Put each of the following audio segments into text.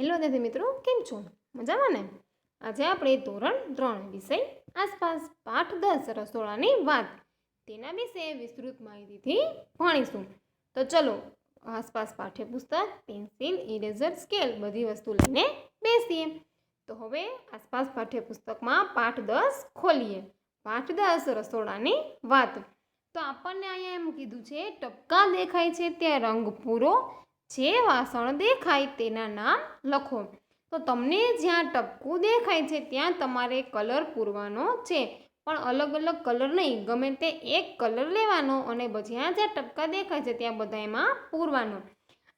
Hello વિદ્યાર્થી મિત્રો, કેમ છો? મજામાં ને? આજે આપણે ધોરણ ત્રણ વિષય આસપાસ પાઠ દસ રસોડાની વાત. તેના વિશે વિસ્તૃત માહિતીથી ભણીશું. તો ચલો, આસપાસ પાઠ્યપુસ્તક, પેન્સિલ, ઇરેઝર, સ્કેલ બધી વસ્તુ લઈને બેસીએ. તો હવે આસપાસ પાઠ્યપુસ્તકમાં પાઠ દસ ખોલીએ. પાઠ દસ રસોડાની વાત. તો આપણને અહીંયા એમ કીધું છે, ટપકા દેખાય છે, ત્યાં રંગ પૂરો જે વાસણ દેખાય તેના નામ લખો. તો તમને જ્યાં ટપકું દેખાય છે ત્યાં તમારે કલર પૂરવાનો છે. પણ અલગ અલગ કલર નહીં, ગમે તે એક કલર લેવાનો અને જ્યાં જ્યાં ટપકા દેખાય છે ત્યાં બધા એમાં પૂરવાનો.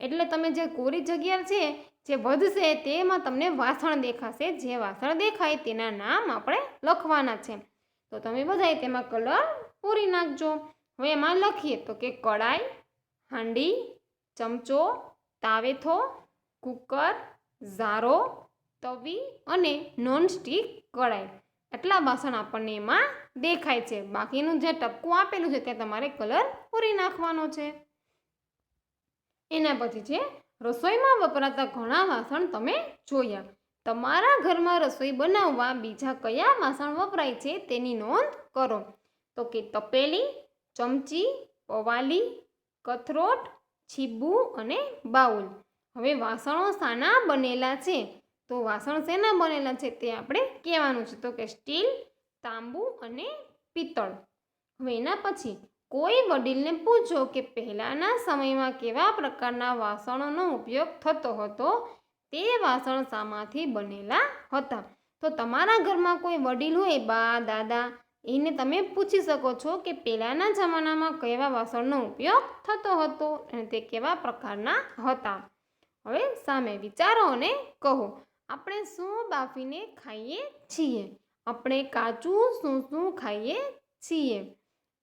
એટલે તમે જે કોરી જગ્યા છે, જે વધશે તેમાં તમને વાસણ દેખાશે. જે વાસણ દેખાય તેના નામ આપણે લખવાના છે. તો તમે બધાય તેમાં કલર પૂરી નાખજો. હવે એમાં લખીએ તો કે કડાઈ હાંડી, ચમચો તાવેથો, કુકર, ઝારો, તવી અને નોનસ્ટિક કડાઈ આટલા વાસણ આપણને એમાં દેખાય છે. બાકીનું જે ટપકું આપેલું છે ત્યાં તમારે કલર પૂરી નાખવાનો છે. એના પછી છે, રસોઈમાં વપરાતા ઘણા વાસણ તમે જોયા. તમારા ઘરમાં રસોઈ બનાવવા બીજા કયા વાસણ વપરાય છે તેની નોંધ કરો. તો કે તપેલી, ચમચી, પવાલી, કથરોટ છીબુ અને બાઉલ. હવે વાસણો શાના બનેલા છે. તો વાસણ શેના બનેલા છે તે આપણે કહેવાનું છે. તો કે સ્ટીલ, તાંબુ અને પિત્તળ. હવે એના પછી કોઈ વડીલને પૂછો કે પહેલાંના સમયમાં કેવા પ્રકારના વાસણોનો ઉપયોગ થતો હતો? તે વાસણ શામાંથી બનેલા હતા. તો તમારા ઘરમાં કોઈ વડીલ હોય? બા, દાદા એને તમે પૂછી શકો છો કે પહેલાંના જમાનામાં કેવા વાસણનો ઉપયોગ થતો હતો અને તે કેવા પ્રકારના હતા. હવે સામે વિચારો અને કહો. આપણે શું બાફીને ખાઈએ છીએ? આપણે કાચું શું શું ખાઈએ છીએ?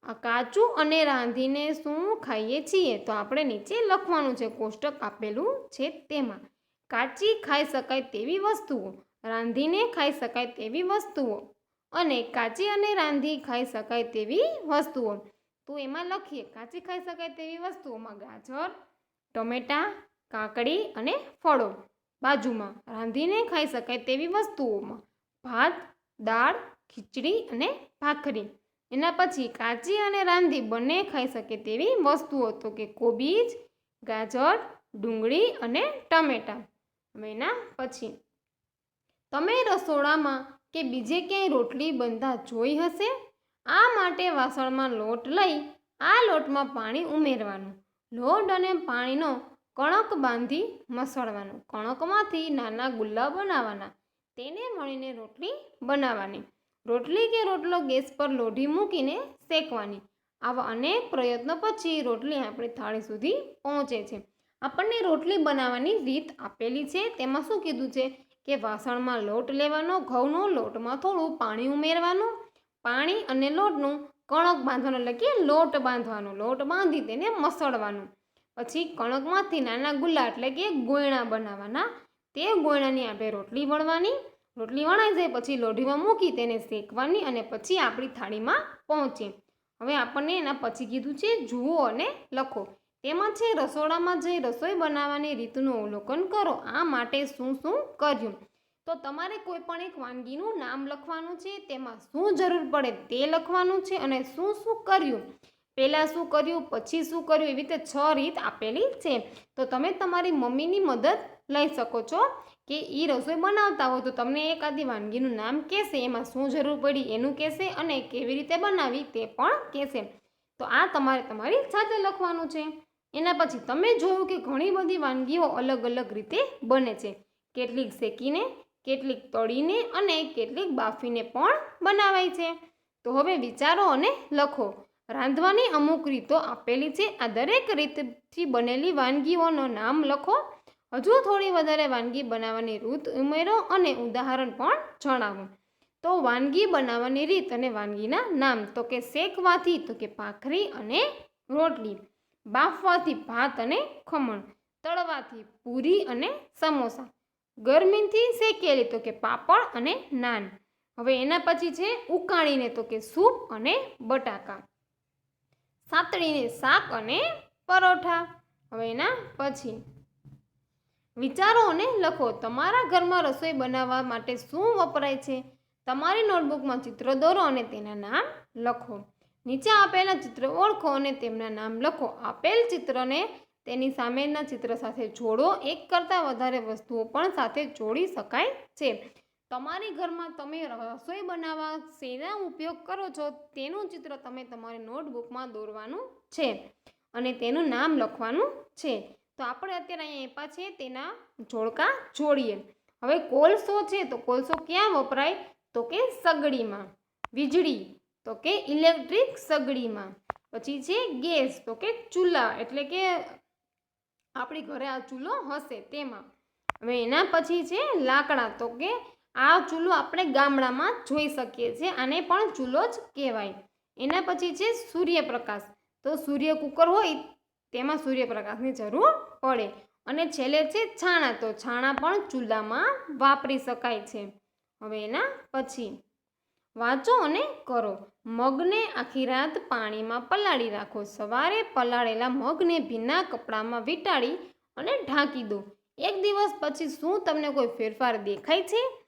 આ કાચું અને રાંધીને શું ખાઈએ છીએ? તો આપણે નીચે લખવાનું છે, કોષ્ટક આપેલું છે તેમાં. કાચી ખાઈ શકાય તેવી વસ્તુઓ, રાંધીને ખાઈ શકાય તેવી વસ્તુઓ. અને કાચી અને રાંધી ખાઈ શકાય તેવી વસ્તુઓ. તો એમાં લખીએ, કાચી ખાઈ શકાય તેવી વસ્તુઓમાં ગાજર, ટમેટાં, કાકડી અને ફળો. બાજુમાં રાંધીને ખાઈ શકાય તેવી વસ્તુઓમાં ભાત, દાળ, ખીચડી અને ભાખરી. એના પછી કાચી અને રાંધી બંને ખાઈ શકે તેવી વસ્તુઓ તો કે કોબીજ, ગાજર, ડુંગળી અને ટમેટાં. હવે એના પછી, તમે રસોડામાં કે બીજે ક્યાંય રોટલી બંધા જોઈ હશે? આ માટે વાસણમાં લોટ લઈ આ લોટમાં પાણી ઉમેરવાનું. લોટ અને પાણીનો કણક બાંધી મસળવાનો. કણકમાંથી નાના ગુલ્લા બનાવવાના. તેને મળીને રોટલી બનાવવાની. રોટલી કે રોટલો ગેસ પર લોઢી મૂકીને શેકવાની. આવા અનેક પ્રયત્નો પછી રોટલી આપણી થાળી સુધી પહોંચે છે. આપણને રોટલી બનાવવાની રીત આપેલી છે. તેમાં શું કીધું છે? કે વાસણમાં લોટ લેવાનો, ઘઉંનો લોટમાં થોડું પાણી ઉમેરવાનું, પાણી અને લોટનું કણક બાંધવાનું એટલે કે લોટ બાંધવાનો, લોટ બાંધી તેને મસળવાનું. પછી કણકમાંથી નાના ગુલ્લા એટલે કે ગોયણા બનાવવાના. તે ગોયણાની આપણે રોટલી વણવાની. રોટલી વણાઈ જાય પછી લોઢીમાં મૂકી તેને શેકવાની અને પછી આપણી થાળીમાં પહોંચે. હવે આપણને એના પછી કીધું છે, જુઓ અને લખો. તેમાં છે, રસોડામાં જઈ રસોઈ બનાવવાની રીતનું અવલોકન કરો. આ માટે શું શું કર્યું? તો તમારે કોઈ પણ એક વાનગીનું નામ લખવાનું છે, તેમાં શું જરૂર પડે તે લખવાનું છે અને શું શું કર્યું? પહેલાં શું કર્યું, પછી શું કર્યું? એવી રીતે છ રીત આપેલી છે. તો તમે તમારી મમ્મીની મદદ લઈ શકો છો કે એ રસોઈ બનાવતા હોય તો તમને એક આદિ વાનગીનું નામ કહેશે, એમાં શું જરૂર પડી એનું કહેશે અને કેવી રીતે બનાવી તે પણ કહેશે. તો આ તમારે તમારી સાથે લખવાનું છે. એના પછી તમે જોયું કે ઘણી બધી વાનગીઓ અલગ અલગ રીતે બને છે. કેટલીક શેકીને, કેટલીક તળીને અને કેટલીક બાફીને પણ બનાવાય છે. તો હવે વિચારો અને લખો. રાંધવાની અમુક રીતો આપેલી છે. આ દરેક રીતથી બનેલી વાનગીઓનો નામ લખો. હજુ થોડી વધારે વાનગી બનાવવાની રીત ઉમેરો અને ઉદાહરણ પણ જણાવો. તો વાનગી બનાવવાની રીત અને વાનગીના નામ. તો કે શેકવાથી, તો કે ભાખરી અને રોટલી. બાફવાથી ભાત અને ખમણ, તળવાથી પૂરી અને સમોસા. ગરમીથી શેકેલી તો કે પાપડ અને નાન. હવે એના પછી છે ઉકાળીને તો કે સૂપ અને બટાકા. સાતળીને શાક અને પરોઠા. હવે એના પછી વિચારો અને લખો, તમારા ઘરમાં રસોઈ બનાવવા માટે શું વપરાય છે? તમારી નોટબુકમાં ચિત્ર દોરો અને તેના નામ લખો. નીચે આપેલા ચિત્ર ઓળખો અને તેમના નામ લખો. આપેલ ચિત્રને તેની સામેના ચિત્ર સાથે જોડો. એક કરતાં વધારે વસ્તુઓ પણ સાથે જોડી શકાય છે. તમારી ઘરમાં તમે રસોઈ બનાવવા શેના ઉપયોગ કરો છો તેનું ચિત્ર તમે તમારી નોટબુકમાં દોરવાનું છે અને તેનું નામ લખવાનું છે. તો આપણે અત્યારે અહીંયા એપા છે તેના જોડકા જોડીએ. હવે કોલસો છે તો કોલસો ક્યાં વપરાય? તો કે સગડીમાં. વીજળી. તો કે ઇલેક્ટ્રિક સગડીમાં. પછી છે ગેસ, તો કે ચૂલા, એટલે કે આપણી ઘરે આ ચૂલો હશે તેમાં. હવે એના પછી છે લાકડા, તો કે આ ચૂલો આપણે ગામડામાં જોઈ શકીએ છીએ, આને પણ ચૂલો જ કહેવાય. એના પછી છે સૂર્યપ્રકાશ, તો સૂર્ય કુકર હોય તેમાં સૂર્યપ્રકાશની જરૂર પડે. અને છેલ્લે છે છાણા, તો છાણા પણ ચૂલામાં વાપરી શકાય છે. હવે એના પછી વાંચો અને કરો. મગને આખી રાત પાણીમાં પલાળી રાખો. સવારે પલાળેલા મગને ભીના કપડામાં વીંટાળી અને ઢાંકી દો. એક દિવસ પછી શું તમને કોઈ ફેરફાર દેખાય છે?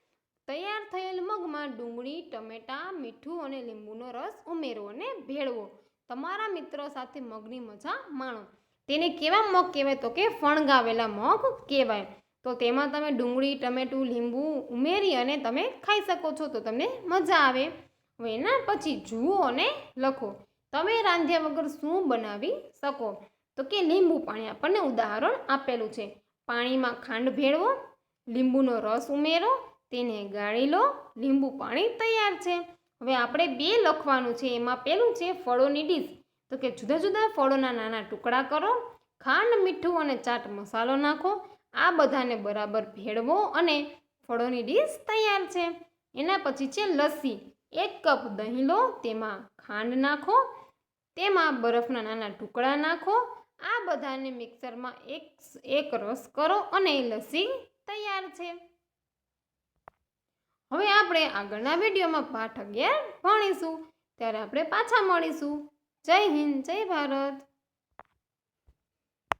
તૈયાર થયેલ મગમાં ડુંગળી, ટમેટાં, મીઠું અને લીંબુનો રસ ઉમેરો અને ભેળવો. તમારા મિત્રો સાથે મગની મજા માણો. તેને કેવા મગ કહેવાય તો કે ફણગાવેલા મગ કહેવાય. તો તેમાં તમે ડુંગળી, ટમેટું, લીંબુ ઉમેરી અને તમે ખાઈ શકો છો તો તમને મજા આવે. હવે એના પછી જુઓ અને લખો. તમે રાંધ્યા વગર શું બનાવી શકો? તો કે લીંબુ પાણી આપણને ઉદાહરણ આપેલું છે. પાણીમાં ખાંડ ભેળવો, લીંબુનો રસ ઉમેરો, તેને ગાળી લો, લીંબુ પાણી તૈયાર છે. હવે આપણે બે લખવાનું છે. એમાં પેલું છે ફળોની ડીશ. તો કે જુદા જુદા ફળોના નાના ટુકડા કરો, ખાંડ, મીઠું અને ચાટ મસાલો નાખો. આ બધાને બરાબર ભેળવો અને ફળોની ડીશ તૈયાર છે. એના પછી છે લસ્સી. એક કપ દહીં લો, તેમાં ખાંડ નાખો, તેમાં બરફના નાના ટુકડા નાખો, આ બધાને મિક્સરમાં એક એક રસ કરો અને લસ્સી તૈયાર છે. હવે આપણે આગળના વિડીયોમાં પાઠ અગિયાર ભણીશું. ત્યારે આપણે પાછા મળીશું. જય હિન્દ, જય ભારત.